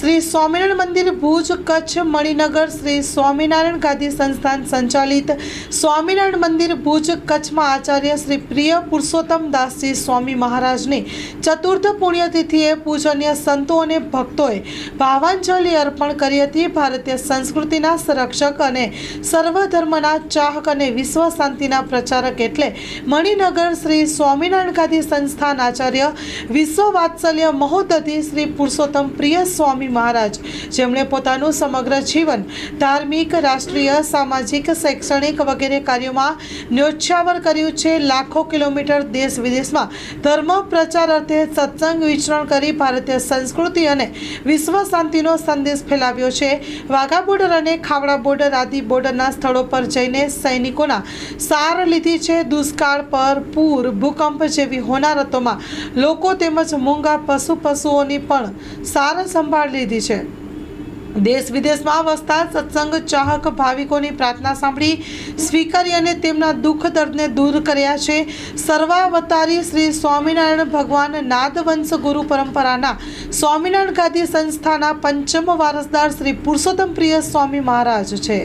શ્રી સ્વામિનારાયણ મંદિર ભુજ કચ્છ મણિનગર શ્રી સ્વામિનારાયણ ગાદી સંસ્થાન સંચાલિત સ્વામિનારાયણ મંદિર ભુજ કચ્છમાં આચાર્ય શ્રી પ્રિય પુરુષોત્તમ દાસજી સ્વામી મહારાજની ચતુર્થ પુણ્યતિથિએ પૂજનીય સંતો અને ભક્તોએ ભાવાંજલિ અર્પણ કરી હતી. ભારતીય સંસ્કૃતિના સંરક્ષક અને સર્વધર્મના ચાહક અને વિશ્વ શાંતિના પ્રચારક એટલે મણિનગર શ્રી સ્વામિનારાયણ ગાદી સંસ્થાન આચાર્ય વિશ્વ વાત્સલ્ય મહોદધિ શ્રી પુરુષોત્તમ પ્રિય સ્વામી મહારાજ, જેમણે પોતાનું સમગ્ર જીવન ધાર્મિક, રાષ્ટ્રીય, સામાજિક, શૈક્ષણિક વગેરે કાર્યોમાં ન્યોછાવર કર્યું છે. લાખો કિલોમીટર દેશ વિદેશમાં ધર્મ, પ્રચાર અર્થે સત્સંગ વિચરણ કરી ભારતીય સંસ્કૃતિ અને વિશ્વ શાંતિનો સંદેશ ફેલાવ્યો છે. વાઘા બોર્ડર અને ખાવડા બોર્ડર આદિ બોર્ડરના સ્થળો પર જઈને સૈનિકોના સાર લીધી છે. દુષ્કાળ પર પૂર, ભૂકંપ જેવી હોનારતોમાં લોકો તેમજ મૂંગા પશુ પશુઓની પણ સાર સંભાળ લીધી છે. દેશ વિદેશમાં વસતા સત્સંગ ચાહક ભાવિકોની પ્રાર્થના સાંભળી સ્વીકારી અને તેમના દુઃખ દર્દને દૂર કર્યા છે. સર્વાવતારી શ્રી સ્વામિનારાયણ ભગવાન નાદવંશ ગુરુ પરંપરાના સ્વામિનારાયણ ગાદી સંસ્થાના પંચમ વારસદાર શ્રી પુરુષોત્તમ પ્રિય સ્વામી મહારાજ છે.